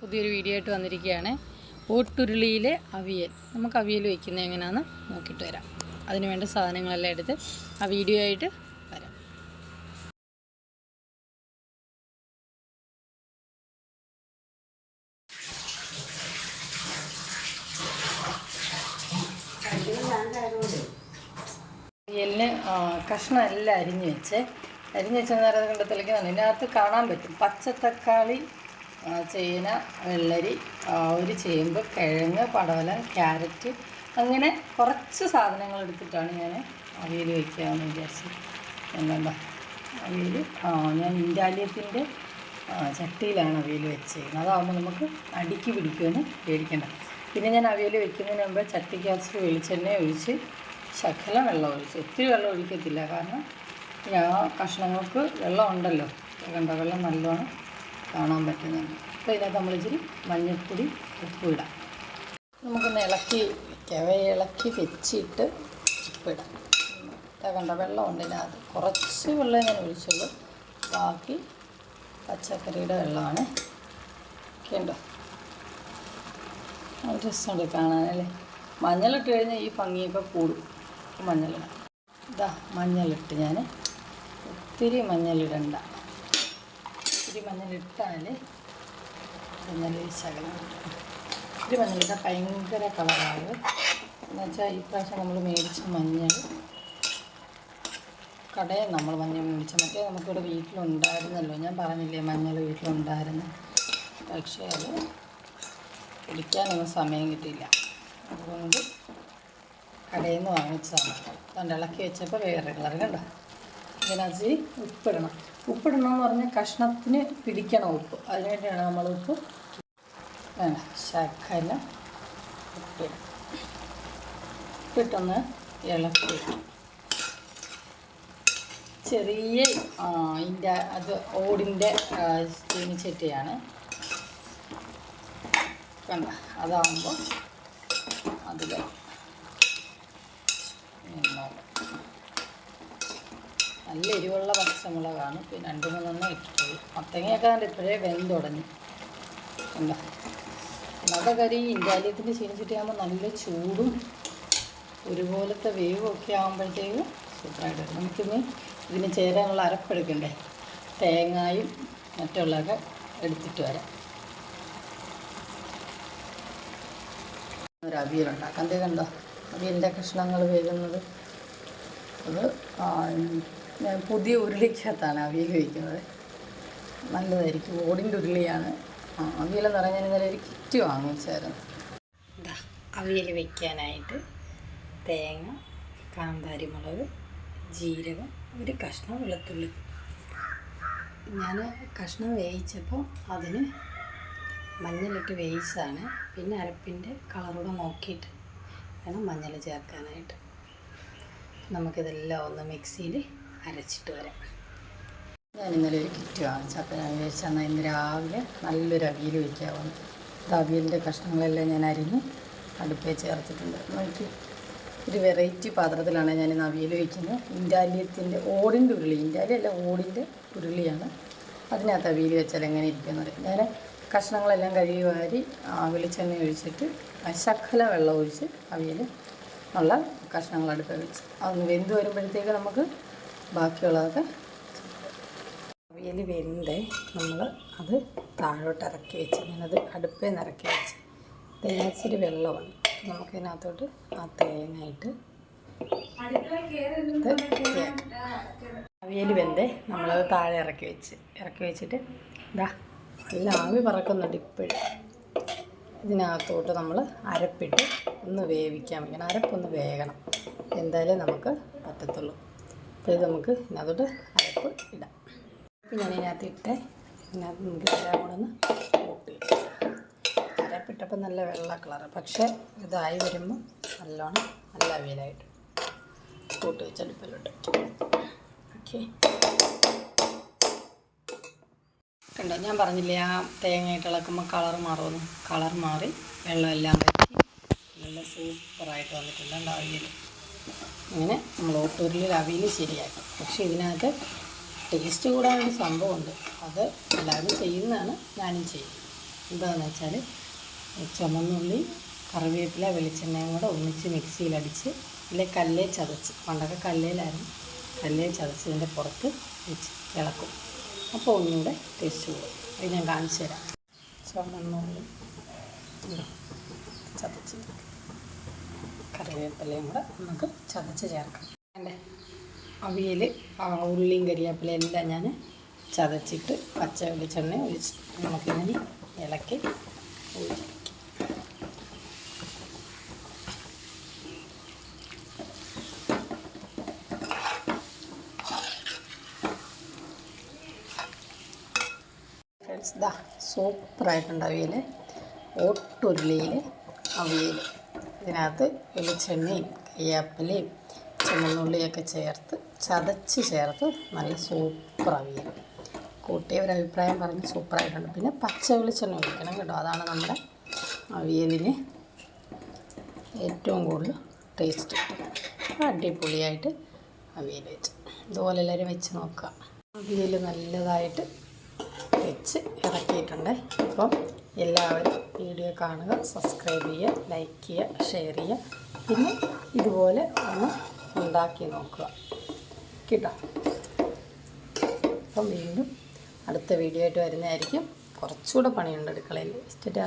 പുതിയൊരു വീഡിയോ ആയിട്ട് വന്നിരിക്കുകയാണ്. ഓട്ടുരുളിയിലെ അവിയൽ. നമുക്ക് അവിയൽ വയ്ക്കുന്നത് എങ്ങനെയാണെന്ന് നോക്കിയിട്ട് വരാം. അതിന് വേണ്ട സാധനങ്ങളെല്ലാം എടുത്ത് ആ വീഡിയോ ആയിട്ട് വരാം. അവിയലിന് കഷ്ണം എല്ലാം അരിഞ്ഞ് വെച്ച്. അരിഞ്ഞ് വെച്ച നേരം അത് കണ്ടത്തിലേക്ക് ഇതിനകത്ത് കാണാൻ പറ്റും. പച്ചത്തക്കാളി ചേന വെള്ളരി ഒരു ചേമ്പ് കിഴങ്ങ് പടവലം ക്യാരറ്റ് അങ്ങനെ കുറച്ച് സാധനങ്ങൾ എടുത്തിട്ടാണ് ഞാൻ അവിയൽ വയ്ക്കാമെന്ന് വിചാരിച്ചത്. എന്താ അവിയൽ ആ ഞാൻ ഇൻഡാലിയത്തിന്റെ ചട്ടിയിലാണ് അവിയൽ വെച്ചേക്കുന്നത്. അതാകുമ്പോൾ നമുക്ക് അടിക്ക് പിടിക്കുമെന്ന് പേടിക്കണ്ട. പിന്നെ ഞാൻ അവിയൽ വെക്കുന്നതിന് മുമ്പ് ചട്ടിക്കകത്ത് വെളിച്ചെണ്ണ ഒഴിച്ച് ശകലം വെള്ളം ഒഴിച്ച് ഒത്തിരി വെള്ളം ഒഴിക്കത്തില്ല. കാരണം ഞാൻ കഷ്ണങ്ങൾക്ക് വെള്ളം ഉണ്ടല്ലോ. കണ്ട? വെള്ളം നല്ലോണം കാണാൻ പറ്റുന്നുണ്ട്. അപ്പോൾ ഇതിനകത്ത് നമ്മൾ ഇച്ചിരി മഞ്ഞൾപ്പൊടി ഉപ്പ് ഇടാം. നമുക്കൊന്ന് ഇളക്കി വയ്ക്കാം ഇളക്കി വെച്ചിട്ട് ഉപ്പിടാം കണ്ട വെള്ളം ഉണ്ട് ഇതിനകത്ത്. കുറച്ച് വെള്ളം ഞാൻ ഒഴിച്ചുള്ളൂ. ബാക്കി പച്ചക്കറിയുടെ വെള്ളമാണ്. ഒക്കെയുണ്ടോ രസമുണ്ട് കാണാനല്ലേ മഞ്ഞളിട്ട് കഴിഞ്ഞാൽ ഈ ഭംഗിയൊക്കെ കൂടും. മഞ്ഞളിടാം ഇതാ മഞ്ഞളിട്ട് ഞാൻ ഒത്തിരി മഞ്ഞളിടണ്ട. ഒത്തിരി മഞ്ഞളിട്ടാൽ മഞ്ഞൾ ശകലം ഇട്ടു. ഒത്തിരി മഞ്ഞളിട്ടാൽ ഭയങ്കര കളറാണ്. എന്നുവെച്ചാൽ ഈ പ്രാവശ്യം നമ്മൾ മേടിച്ച മഞ്ഞൾ കടയിൽ നമ്മൾ മഞ്ഞൾ മേടിച്ച മറ്റേ നമുക്കിവിടെ വീട്ടിലുണ്ടായിരുന്നല്ലോ. ഞാൻ പറഞ്ഞില്ലേ മഞ്ഞൾ വീട്ടിലുണ്ടായിരുന്നു. പക്ഷേ അത് പിടിക്കാനൊന്നും സമയം കിട്ടിയില്ല. അതുകൊണ്ട് കടയിൽ നിന്ന് വാങ്ങിച്ചതാണ് അതുകൊണ്ട് ഇളക്കി വെച്ചപ്പോൾ വേറെ കളർ കണ്ടോ? ഇതിനകത്ത് ഉപ്പിടണം. ഉപ്പിടണം എന്ന് പറഞ്ഞാൽ കഷ്ണത്തിന് പിടിക്കണം ഉപ്പ്. അതിനുവേണ്ടിയാണ് നമ്മൾ ഉപ്പ് വേണ്ട ഉപ്പിടണം. ഉപ്പിട്ടൊന്ന് ഇളക്കി ചെറിയ അതിന്റെ അത് ഓടിന്റെ ചീനിച്ചട്ടിയാണ് കണ്ട? അതാകുമ്പോൾ അതിൽ നല്ല എരിവുള്ള പച്ചമുളകാണ്. പിന്നെ രണ്ട് മൂന്നെണ്ണം ഇട്ടിട്ടുള്ളൂ മത്തങ്ങയൊക്കെ കണ്ട് ഇപ്പോഴേ വെന്തുടങ്ങി കണ്ട? ഒന്നാമത്തെ കറി ഇൻഡാലിയത്തിന്റെ ചീനിച്ചിട്ടാകുമ്പോൾ നല്ല ചൂടും ഒരുപോലത്തെ വേവും ഒക്കെ ആകുമ്പോഴത്തേക്ക് സൂപ്പറായിട്ട് വരും. നമുക്കിനി ഇതിന് ചേരാനുള്ള അരപ്പെടുക്കണ്ടേ? തേങ്ങായും മറ്റുള്ളതൊക്കെ എടുത്തിട്ട് വരാം. ഒരു അവിയലുണ്ടാക്കാം അതേ കണ്ടോ? അവിയലിന്റെ കഷ്ണങ്ങൾ വേകുന്നത്. അത് ഞാൻ പുതിയ ഉരുളിക്കകത്താണ് അവിയൽ വയ്ക്കുന്നത് നല്ലതായിരിക്കും. ഓടിന്റെ ഉരുളിയാണ്. അവിയലെന്ന് പറഞ്ഞാൽ ഞാൻ ഇന്നലെ ഒരു കിറ്റ് വാങ്ങിച്ചായിരുന്നു. ഇതാ അവിയൽ വയ്ക്കാനായിട്ട് തേങ്ങ കാന്താരി മുളക് ജീരകം ഒരു കഷ്ണം വെളുത്തുള്ളി. ഞാൻ കഷ്ണം വേവിച്ചപ്പോൾ അതിന് മഞ്ഞളിട്ട് വേവിച്ചതാണ്. പിന്നെ അരപ്പിന്റെ കളറൂടെ നോക്കിയിട്ട് വേണം മഞ്ഞൾ ചേർക്കാനായിട്ട്. നമുക്കിതെല്ലാം ഒന്ന് മിക്സിയിൽ അരച്ചിട്ട് വരാം. ഞാൻ ഇന്നലെ ഒരു കിറ്റ് വാങ്ങിച്ചു. അപ്പോൾ ഞാൻ വിചാരിച്ചാൽ എന്നാൽ ഇന്ന് രാവിലെ നല്ലൊരു അവിയൽ വയ്ക്കാവുന്നു ഇത് അവിയലിന്റെ കഷ്ണങ്ങളെല്ലാം ഞാൻ അരിഞ്ഞ് അടുപ്പേ ചേർത്തിട്ടുണ്ട്. നോക്കി. ഒരു വെറൈറ്റി പാത്രത്തിലാണ് ഞാൻ ഇന്ന് അവിയൽ വയ്ക്കുന്നത് ഇൻഡാലിയത്തിന്റെ ഓടിന്റെ ഉരുളി. ഇൻഡാലി അല്ല ഓടിന്റെ ഉരുളിയാണ്. അതിനകത്ത് അവിയൽ വെച്ചാൽ എങ്ങനെ ഇരിക്കുന്നത് ഞാൻ കഷ്ണങ്ങളെല്ലാം കഴുകി വാരി വെളിച്ചെണ്ണ ഒഴിച്ചിട്ട് ശക്കല വെള്ളം ഒഴിച്ച് അവിയൽ ഉള്ള കഷ്ണങ്ങൾ അടുത്ത് വെച്ച്. അതൊന്ന് വെന്ത് വരുമ്പോഴത്തേക്ക് നമുക്ക് ബാക്കിയുള്ളതൊക്കെ അവിയൽ വെന്ത് നമ്മൾ അത് താഴോട്ട് ഇറക്കി വെച്ച് ഞാനത് അടുപ്പിൽ നിന്ന് ഇറക്കി വെച്ച് തേങ്ങച്ചിരി വെള്ളമാണ്. നമുക്കതിനകത്തോട്ട് ആ തേങ്ങയിട്ട് അവിയൽ വെന്ത് നമ്മളത് താഴെ ഇറക്കി വെച്ച്. ഇറക്കി വെച്ചിട്ട് ഇതാ നല്ല ആവി പറക്കുന്നുണ്ട് ഇപ്പോഴും. ഇതിനകത്തോട്ട് നമ്മൾ അരപ്പിട്ട് ഒന്ന് വേവിക്കാൻ വയ്ക്കണം. അരപ്പൊന്ന് വേകണം. എന്തായാലും നമുക്ക് പറ്റത്തുള്ളൂ. അപ്പോൾ ഇത് നമുക്ക് ഇതിനകത്തോട്ട് അരപ്പ് ഇടാം. അപ്പം ഞാൻ ഇതിനകത്ത് ഇട്ട്. ഇതിനകത്ത് നമുക്ക് എല്ലാം കൂടെ ഒന്ന് കൂട്ടി അരപ്പിട്ടപ്പോൾ നല്ല വെള്ള കളറ് പക്ഷേ ഇതായി വരുമ്പോൾ നല്ലോണം നല്ല അവിയലായിട്ട് കൂട്ടി വെച്ച് അടുപ്പിലോട്ട് ഓക്കെ. കണ്ടോ ഞാൻ പറഞ്ഞില്ലേ ആ തേങ്ങയിട്ട് ഇളക്കുമ്പോൾ കളർ മാറുമെന്ന്? കളർ മാറി വെള്ളമെല്ലാം പറ്റി നല്ല സൂപ്പറായിട്ട് വന്നിട്ടുണ്ട് ഉണ്ടാവില്ല അങ്ങനെ നമ്മൾ ഓട്ടൂരിൽ അവിയൽ ശരിയാക്കി. പക്ഷേ ഇതിനകത്ത് ടേസ്റ്റ് കൂടാനൊരു സംഭവമുണ്ട്. അത് എല്ലാവരും ചെയ്യുന്നതാണ് ഞാനും ചെയ്യും എന്താണെന്ന് വെച്ചാൽ ചുമന്നുള്ളി കറിവേപ്പില വെളിച്ചെണ്ണയും കൂടെ ഒന്നിച്ച് മിക്സിയിലടിച്ച് ഇല്ലെ കല്ലേ ചതച്ച്. പണ്ടൊക്കെ കല്ലേലായിരുന്നു. കല്ലേ ചതച്ച് ഇതിന്റെ പുറത്ത് വെച്ച് ഇളക്കും. അപ്പോൾ ഒന്നുകൂടെ ടേസ്റ്റ് കൂടും. അത് ഞാൻ കാണിച്ചു തരാം. ചുമന്നുള്ളി ഇതാ, ചതച്ച് കറിവേപ്പിലയും കൂടെ നമുക്ക് ചതച്ച് ചേർക്കാം. അല്ലേ? അവിയൽ ഉള്ളിയും കരിവേപ്പിലയും എല്ലാം ഞാൻ ചതച്ചിട്ട് പച്ച വെളിച്ചെണ്ണ ഒഴിച്ച് നമുക്കിങ്ങനെ ഇളക്കി ഫ്രണ്ട്സ് ഇതാ സൂപ്പറായിട്ടുണ്ട് അവിയൽ. ഒട്ടുരുളിയിൽ അവിയൽ. ഇതിനകത്ത് വെളിച്ചെണ്ണയും കയ്യാപ്പിലയും ചുമന്നുള്ളിയൊക്കെ ചേർത്ത് ചതച്ച് ചേർത്ത് നല്ല സൂപ്പർ അവിയൽ കൂട്ടിയ ഒരു അഭിപ്രായം പറഞ്ഞ് സൂപ്പറായിട്ടുണ്ട്. പിന്നെ പച്ച വെളിച്ചെണ്ണ ഒഴിക്കണം കേട്ടോ. അതാണ് നമ്മുടെ അവിയലിന് ഏറ്റവും കൂടുതൽ ടേസ്റ്റ് അടിപൊളിയായിട്ട് അവിയൽ വെച്ച്. ഇതുപോലെ എല്ലാവരും വെച്ച് നോക്കുക. അവിയൽ നല്ലതായിട്ട് വെച്ച് ഇറക്കിയിട്ടുണ്ട്. അപ്പം എല്ലാവരും വീഡിയോ കാണുക സബ്സ്ക്രൈബ് ചെയ്യുക ലൈക്ക് ചെയ്യുക ഷെയർ ചെയ്യുക. പിന്നെ ഇതുപോലെ ഒന്ന് ഉണ്ടാക്കി നോക്കുക. കേട്ടോ? അപ്പം വീണ്ടും അടുത്ത വീഡിയോ ആയിട്ട് വരുന്നതായിരിക്കും. കുറച്ചുകൂടെ പണിയുണ്ട് അടുക്കളയിൽ. ഇഷ്ടറ്റാ